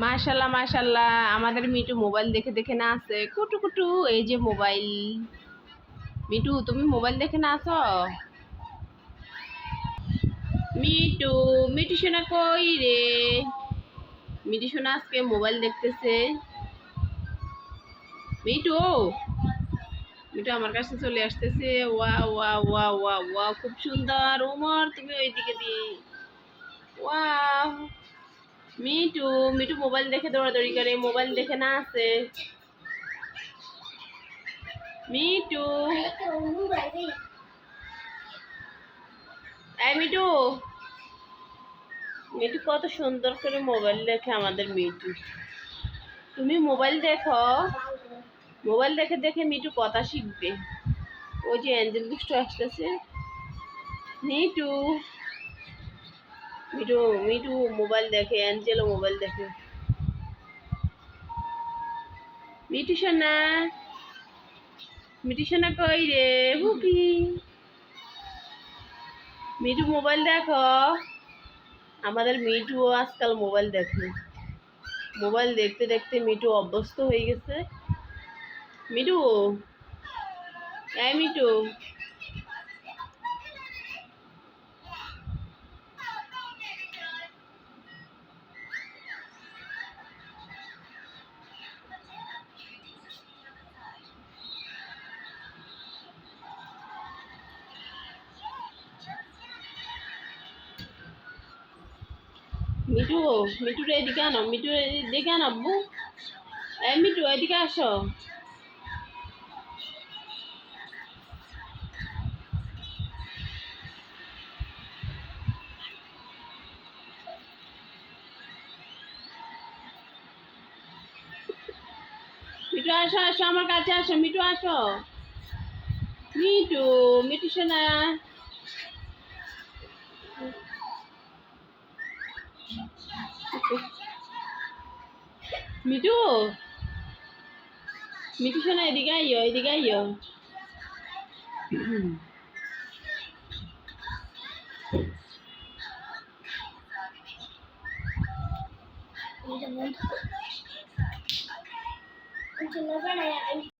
মাশাল্লাহ মাশাল্লাহ। আমাদের মিটু মোবাইল দেখে দেখে না আছে। কুটু কুটু, এই যে মোবাইল। মিটু তুমি মোবাইল দেখে না আছো? মিটু মিটু সোনা কই রে? মিটু সোনা আজকে মোবাইল দেখতেছে। মিটু মিটু আমার কাছে চলে আসতেছে। ওয়া ওয়া ওয়া ওয়া ওয়া খুব সুন্দর। ওমর, তুমি ওইদিকে দিয়ে ওয়া মিটু মিটু মোবাইল দেখে দৌড়াদৌড়ি করে মোবাইল দেখে না আছে মিটু এই মিটু মিটু কত সুন্দর করে মোবাইল দেখে আমাদের মিটু তুমি মোবাইল দেখো। মোবাইল দেখে দেখে মিটু কথা শিখবে। ওই যে অ্যাঞ্জেল দুষ্টু আসতেছে। মিটু মিটু মিটু মোবাইল দেখে অ্যাঞ্জেলও মোবাইল দেখে। মিটু সোনা মিটু সোনা কই রে, বুকি? মিটু মোবাইল দেখো। আমাদের মিটুও আজকাল মোবাইল দেখে। মোবাইল দেখতে দেখতে মিটু অভ্যস্ত হয়ে গেছে। মিটু এই মিটু মিটু মিটুর এদিকে আনো মিটু এদিকে আনো, আব্বু। এই মিটু এদিকে আসো। মিটু আসো আসো, আমার কাছে আসো মিটু আসো। মিটু মিটু সোনা। মিঠু? মিঠু শোনা এদিকে আইও এদিকে আইও